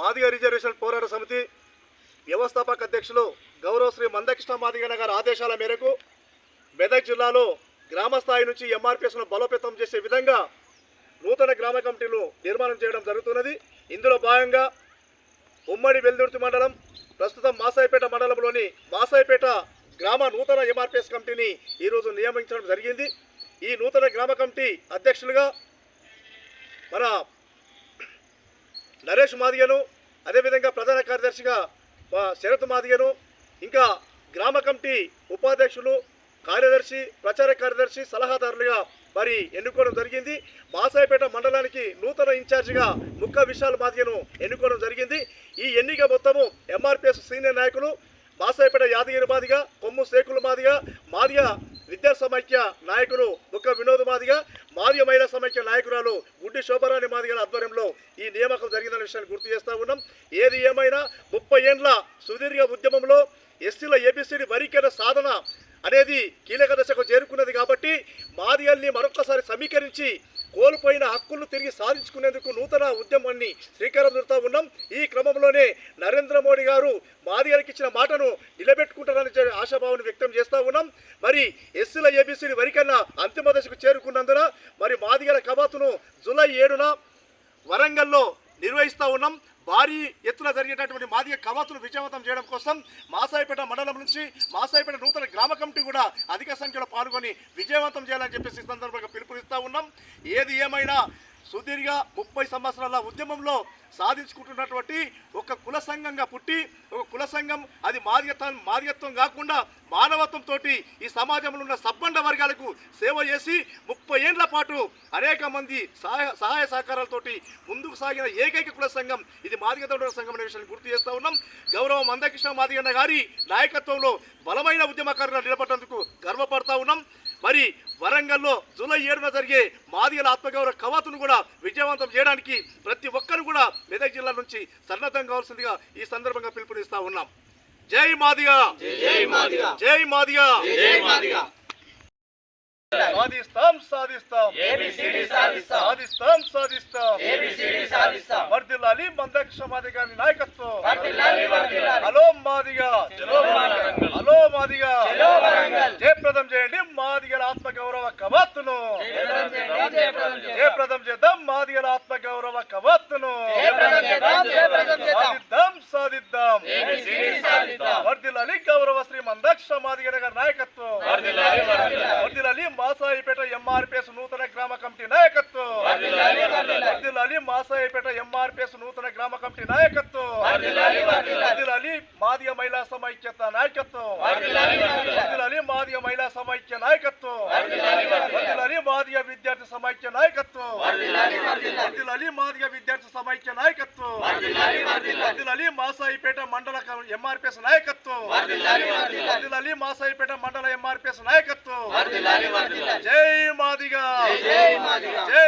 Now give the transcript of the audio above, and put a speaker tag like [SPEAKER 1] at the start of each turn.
[SPEAKER 1] Madiga reservation పోరాట సమితి వ్యవస్థాపక అధ్యక్షులు గౌరవ శ్రీ మందకృష్ణ మాదిగన్న గారి ఆదేశాల మేరకు మెదక్ జిల్లాలో గ్రామ స్థాయి నుంచి ఎంఆర్పిఎస్ను బలోపేతం చేసే విధంగా నూతన గ్రామ కమిటీలు నిర్మాణం చేయడం జరుగుతున్నది. ఇందులో భాగంగా ఉమ్మడి వెల్దుర్తి మండలం ప్రస్తుతం మాసాయిపేట మండలంలోని మాసాయిపేట గ్రామ నూతన ఎంఆర్పిఎస్ కమిటీని ఈరోజు నియమించడం జరిగింది. ఈ నూతన గ్రామ కమిటీ అధ్యక్షులుగా మన నరేష్ మాదిగను అదేవిధంగా ప్రధాన కార్యదర్శిగా శరత్ మాదిగను ఇంకా గ్రామ కమిటీ ఉపాధ్యక్షులు కార్యదర్శి ప్రచార కార్యదర్శి సలహాదారులుగా మరి ఎన్నుకోవడం జరిగింది. మాసాయిపేట మండలానికి నూతన ఇన్ఛార్జిగా ముక్క విశాల్ మాదిగను ఎన్నుకోవడం జరిగింది. ఈ ఎన్నిక మొత్తము ఎంఆర్పిఎస్ సీనియర్ నాయకులు మాసాయిపేట యాదగిరి మాదిగ కొమ్ము శేకులు మాదిగ మాదిగ విద్యా సమైక్య నాయకులు ముక్క వినోద్ మాదిగా మాదిగ మహిళా సమైక్య నాయకురాలు గుడ్డి శోభరాణి మాదిగల ఆధ్వర్యంలో ఈ నియామకం జరిగిన విషయాన్ని గుర్తు చేస్తా ఉన్నాం. ఏది ఏమైనా ముప్పై ఏండ్ల సుదీర్ఘ ఉద్యమంలో ఎస్సీల ఏబిసిడి వరీకరణ సాధన అనేది కీలక దశకు చేరుకున్నది కాబట్టి మాదిగల్ని మరొకసారి సమీకరించి కోల్పోయిన హక్కులను తిరిగి సాధించుకునేందుకు నూతన ఉద్యమాన్ని శ్రీకారం చుడతా ఉన్నాం. ఈ క్రమంలోనే నరేంద్ర మోడీ గారు మాదిగలకు ఇచ్చిన మాటను నిలబెట్టుకుంటారని ఆశాభావం ఆశాభావాన్ని వ్యక్తం చేస్తూ ఉన్నాం. మరి ఎస్సీల ఏబీసీని వరికన్నా అంతిమ దశకు చేరుకున్నందున మరి మాదిగల కబాతును జూలై ఏడున వరంగల్లో నిర్వహిస్తూ ఉన్నాం. భారీ ఎత్తున జరిగేటటువంటి మాదిగ కవాతులు విజయవంతం చేయడం కోసం మాసాయిపేట మండలం నుంచి మాసాయిపేట నూతన గ్రామ కమిటీ కూడా అధిక సంఖ్యలో పాల్గొని విజయవంతం చేయాలని చెప్పేసి సందర్భంగా పిలుపునిస్తూ ఉన్నాం. ఏది ఏమైనా సుదీర్ఘ ముప్పై సంవత్సరాల ఉద్యమంలో సాధించుకుంటున్నటువంటి ఒక కుల సంఘంగా పుట్టి ఒక కుల సంఘం అది మార్గత మార్గత్వం కాకుండా మానవత్వంతో ఈ సమాజంలో ఉన్న సబ్బండ వర్గాలకు సేవ చేసి ముప్పై ఏండ్ల పాటు అనేక మంది సహాయ సహాయ సహకారాలతోటి ముందుకు సాగిన ఏకైక కుల సంఘం ఇది మాదిగతోడ సంఘం అనే విషయాన్ని గుర్తు చేస్తా ఉన్నాం. గౌరవ మందకృష్ణ మాదిగన్న గారి నాయకత్వంలో బలమైన ఉద్యమకారులు నిలబడ్డందుకు గర్వపడతా ఉన్నాం. మరి వరంగల్లో జూలై ఏడున జరిగే మాదిగల ఆత్మగౌరవ కవాతును కూడా విజయవంతం చేయడానికి ప్రతి ఒక్కరు కూడా మెదక్ జిల్లా నుంచి సన్నద్ధం కావాల్సిందిగా ఈ సందర్భంగా పిలుపునిస్తా ఉన్నాం. జై మాదిగా!
[SPEAKER 2] జై మాదిగా!
[SPEAKER 1] జై మాదిగా!
[SPEAKER 2] జై మాదిగా!
[SPEAKER 1] సాధిస్తాం సాధిస్తాం!
[SPEAKER 2] సాధిస్తాం!
[SPEAKER 1] సాధిస్తాం వర్దిల్లాలి మందకృష్ణ మాదిగ గారి నాయకత్వం హలో మాదిగా
[SPEAKER 2] చలో వరంగల్.
[SPEAKER 1] హలో మాదిగా
[SPEAKER 2] చలో వరంగల్.
[SPEAKER 1] జయప్రదం చేయండి మాదిగల ఆత్మగౌరవ కవాతును
[SPEAKER 2] జయప్రదం చేద్దాం.
[SPEAKER 1] మాదిగల
[SPEAKER 2] చేద్దాం జయప్రదం చేద్దాం.
[SPEAKER 1] సాధిద్దాం సాధిద్దాం. వర్దిల్లాలి గౌరవ శ్రీ మందక్ష మాదిగ గారి నాయకత్వం. వర్దిల్లాలి మాసాయిపేట ఎంఆర్పిఎస్ నూతన గ్రామ కమిటీ నాయకత్వం. వర్దిల్లాలి మాసాయిపేట ఎంఆర్పిఎస్ నూతన గ్రామ కమిటీ నాయకత్వం. వర్దిల్లాలి మాదిగ మహిళా సమైక్యత నాయకత్వం. వర్దిల్లాలి మాదిగ మహిళా సమైక్య నాయకత్వం. మాదిగ విద్యార్థి సమైక్య నాయకత్వం. మాదిగ మాసాయిపేట మండల ఎంఆర్పిఎస్ నాయకత్వం.
[SPEAKER 2] వర్ధిల్లాలి వర్ధిల్లాలి
[SPEAKER 1] వర్దిల్లాలి